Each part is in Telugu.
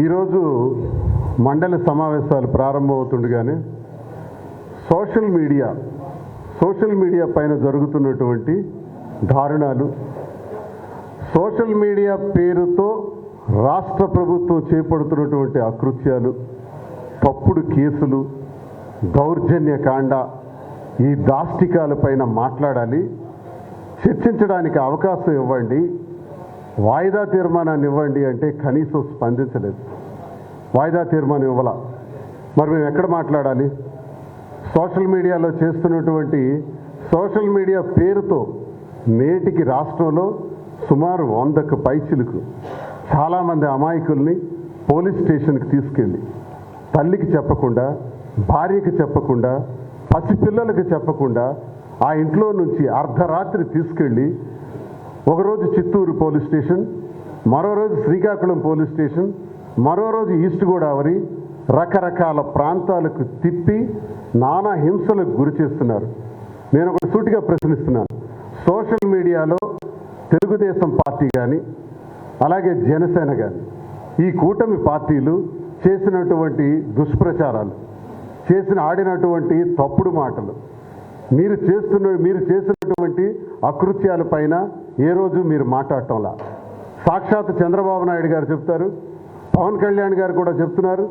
ఈరోజు మండలి సమావేశాలు ప్రారంభమవుతుండగానే సోషల్ మీడియా సోషల్ మీడియా పైన జరుగుతున్నటువంటి దారుణాలు సోషల్ మీడియా పేరుతో రాష్ట్ర ప్రభుత్వం చేపడుతున్నటువంటి అకృత్యాలు తప్పుడు కేసులు దౌర్జన్య కాండ ఈ దాష్టికాలపైన మాట్లాడాలి చర్చించడానికి అవకాశం ఇవ్వండి. వాయిదా తీర్మానాన్ని ఇవ్వండి అంటే కనీసం స్పందించలేదు. వాయిదా తీర్మానం ఇవ్వాల మరి మేము ఎక్కడ మాట్లాడాలి? సోషల్ మీడియాలో చేస్తున్నటువంటి సోషల్ మీడియా పేరుతో నేటికి రాష్ట్రంలో సుమారు వందకు పైచిలకు చాలామంది అమాయకుల్ని పోలీస్ స్టేషన్కి తీసుకెళ్ళి తల్లికి చెప్పకుండా భార్యకి చెప్పకుండా పసిపిల్లలకి చెప్పకుండా ఆ ఇంట్లో నుంచి అర్ధరాత్రి తీసుకెళ్ళి ఒకరోజు చిత్తూరు పోలీస్ స్టేషన్ మరో రోజు శ్రీకాకుళం పోలీస్ స్టేషన్ మరో రోజు ఈస్ట్ గోదావరి రకరకాల ప్రాంతాలకు తిప్పి నానా హింసలకు గురి చేస్తున్నారు. నేను ఒక సూటిగా ప్రశ్నిస్తున్నాను. సోషల్ మీడియాలో తెలుగుదేశం పార్టీ కానీ అలాగే జనసేన కానీ ఈ కూటమి పార్టీలు చేసినటువంటి దుష్ప్రచారాలు చేసిన ఆడినటువంటి తప్పుడు మాటలు మీరు చేస్తున్న మీరు చేసినటువంటి అకృత్యాల పైన ఏ రోజు మీరు మాట్లాడటంలా? సాక్షాత్ చంద్రబాబు నాయుడు గారు చెప్తారు పవన్ కళ్యాణ్ గారు కూడా చెప్తున్నారు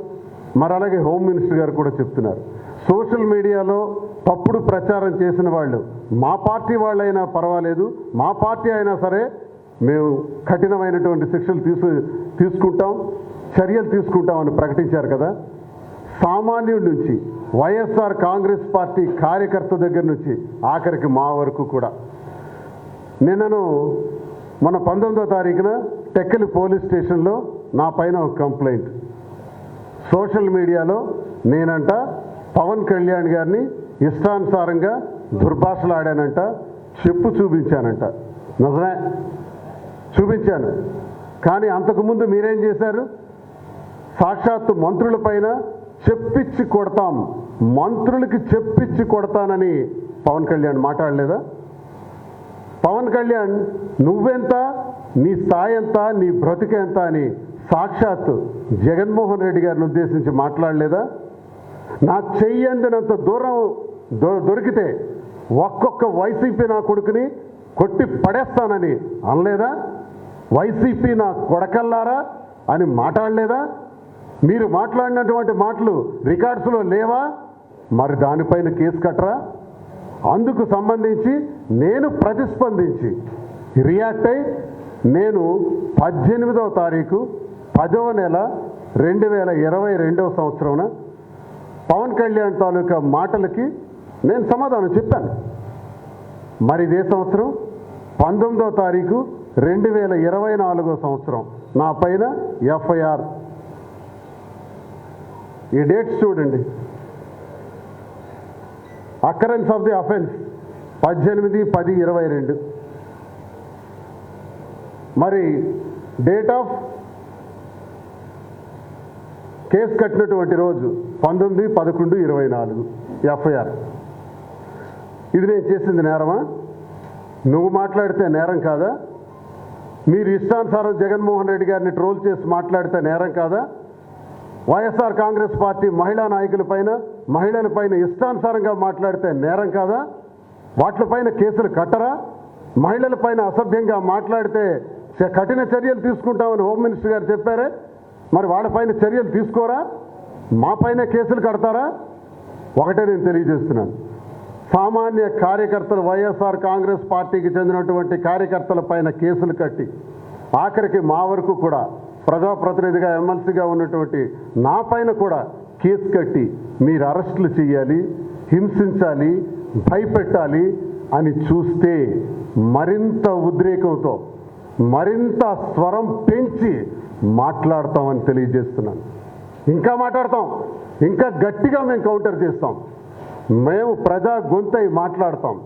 మరి అలాగే హోమ్ మినిస్టర్ గారు కూడా చెప్తున్నారు. సోషల్ మీడియాలో తప్పుడు ప్రచారం చేసిన వాళ్ళు మా పార్టీ వాళ్ళైనా పర్వాలేదు మా పార్టీ అయినా సరే మేము కఠినమైనటువంటి శిక్షలు తీసు తీసుకుంటాం చర్యలు తీసుకుంటామని ప్రకటించారు కదా. సామాన్యుడి నుంచి వైఎస్ఆర్ కాంగ్రెస్ పార్టీ కార్యకర్త దగ్గర నుంచి ఆఖరికి మా వరకు కూడా. నిన్నను మన పంతొమ్మిదో తారీఖున టెక్కలి పోలీస్ స్టేషన్లో నా పైన ఒక కంప్లైంట్. సోషల్ మీడియాలో నేనంట పవన్ కళ్యాణ్ గారిని ఇష్టానుసారంగా దుర్భాషలాడానంట చెప్పు చూపించానంట. నిజమే? చూపించాను. కానీ అంతకుముందు మీరేం చేశారు? సాక్షాత్తు మంత్రుల పైన చెప్పించి కొడతాం. మంత్రులకి చెప్పించి కొడతానని పవన్ కళ్యాణ్ మాట్లాడలేదా? పవన్ కళ్యాణ్ నువ్వెంత నీ స్థాయి ఎంత నీ బ్రతికెంత అని సాక్షాత్తు జగన్మోహన్ రెడ్డి గారిని ఉద్దేశించి మాట్లాడలేదా? నా చెయ్యందినంత దూరం దొ- దొరికితే ఒక్కొక్క వైసీపీ నా కొడుకుని కొట్టి పడేస్తానని అనలేదా? వైసీపీ నా కొడకల్లారా అని మాట్లాడలేదా? మీరు మాట్లాడినటువంటి మాటలు రికార్డ్స్లో లేవా? మరి దానిపైన కేసు కట్టరా? అందుకు సంబంధించి నేను ప్రతిస్పందించి రియాక్ట్ అయి నేను పద్దెనిమిదవ తారీఖు పదవ నెల రెండు వేల ఇరవై రెండవ సంవత్సరంన పవన్ కళ్యాణ్ తాలూకా మాటలకి నేను సమాధానం చెప్పాను. మరి ఇదే సంవత్సరం పంతొమ్మిదవ తారీఖు రెండు వేల ఇరవై నాలుగో సంవత్సరం నా పైన ఎఫ్ఐఆర్. ఈ డేట్స్ చూడండి. అకరెన్స్ ఆఫ్ ది అఫెన్స్ పద్దెనిమిది పది ఇరవై రెండు. మరి డేట్ ఆఫ్ కేసు కట్టినటువంటి రోజు పంతొమ్మిది పదకొండు ఇరవై నాలుగు ఎఫ్ఐఆర్. ఇది నేను చేసింది నేరమా? నువ్వు మాట్లాడితే నేరం కాదా? మీరు ఇష్టానుసారం జగన్మోహన్ రెడ్డి గారిని ట్రోల్ చేసి మాట్లాడితే నేరం కాదా? వైఎస్ఆర్ కాంగ్రెస్ పార్టీ మహిళా నాయకులపైన మహిళలపైన ఇష్టానుసారంగా మాట్లాడితే నేరం కాదా? వాటిపైన కేసులు కట్టరా? మహిళలపైన అసభ్యంగా మాట్లాడితే కఠిన చర్యలు తీసుకుంటామని హోమ్ మినిస్టర్ గారు చెప్పారే. మరి వాళ్ళపైన చర్యలు తీసుకోరా? మా పైన కేసులు కడతారా? ఒకటే నేను తెలియజేస్తున్నాను. సామాన్య కార్యకర్తలు వైఎస్ఆర్ కాంగ్రెస్ పార్టీకి చెందినటువంటి కార్యకర్తల పైన కేసులు కట్టి ఆఖరికి మా వరకు కూడా ప్రజాప్రతినిధిగా ఎమ్మెల్సీగా ఉన్నటువంటి నా పైన కూడా కేసు కట్టి మీరు అరెస్టులు చేయాలి హింసించాలి భయపెట్టాలి అని చూస్తే మరింత ఉద్రేకంతో మరింత స్వరం పెంచి మాట్లాడతామని తెలియజేస్తున్నాను. ఇంకా మాట్లాడతాం. ఇంకా గట్టిగా మేము కౌంటర్ చేస్తాం. మేము ప్రజా గొంతై మాట్లాడతాం.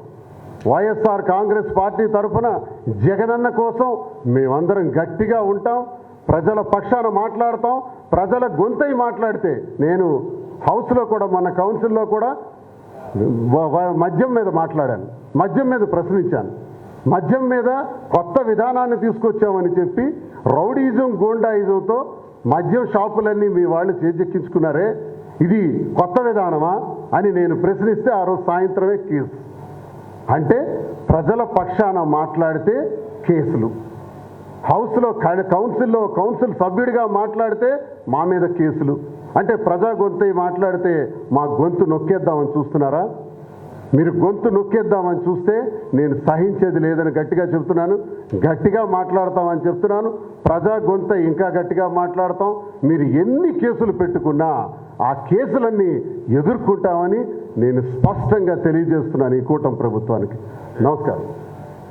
వైఎస్ఆర్ కాంగ్రెస్ పార్టీ తరఫున జగనన్న కోసం మేమందరం గట్టిగా ఉంటాం. ప్రజల పక్షాన మాట్లాడతాం ప్రజల గొంతై మాట్లాడితే నేను హౌస్లో కూడా మన కౌన్సిల్లో కూడా మద్యం మీద మాట్లాడాను. మద్యం మీద ప్రశ్నించాను. మద్యం మీద కొత్త విధానాన్ని తీసుకొచ్చామని చెప్పి రౌడీజం గోండాయిజంతో మద్యం షాపులన్నీ మీ వాళ్ళు చేజెక్కించుకున్నారే ఇది కొత్త విధానమా అని నేను ప్రశ్నిస్తే ఆ రోజు సాయంత్రమే కేసు. అంటే ప్రజల పక్షాన మాట్లాడితే కేసులు. హౌస్లో కౌన్సిల్లో కౌన్సిల్ సభ్యుడిగా మాట్లాడితే మా మీద కేసులు. అంటే ప్రజా గొంతు మాట్లాడితే మా గొంతు నొక్కేద్దామని చూస్తున్నారా? మీరు గొంతు నొక్కేద్దామని చూస్తే నేను సహించేది లేదని గట్టిగా చెప్తున్నాను గట్టిగా మాట్లాడతామని చెప్తున్నాను ప్రజా గొంత ఇంకా గట్టిగా మాట్లాడతాం. మీరు ఎన్ని కేసులు పెట్టుకున్నా ఆ కేసులన్నీ ఎదుర్కొంటామని నేను స్పష్టంగా తెలియజేస్తున్నాను ఈ కూటమి ప్రభుత్వానికి. నమస్కారం.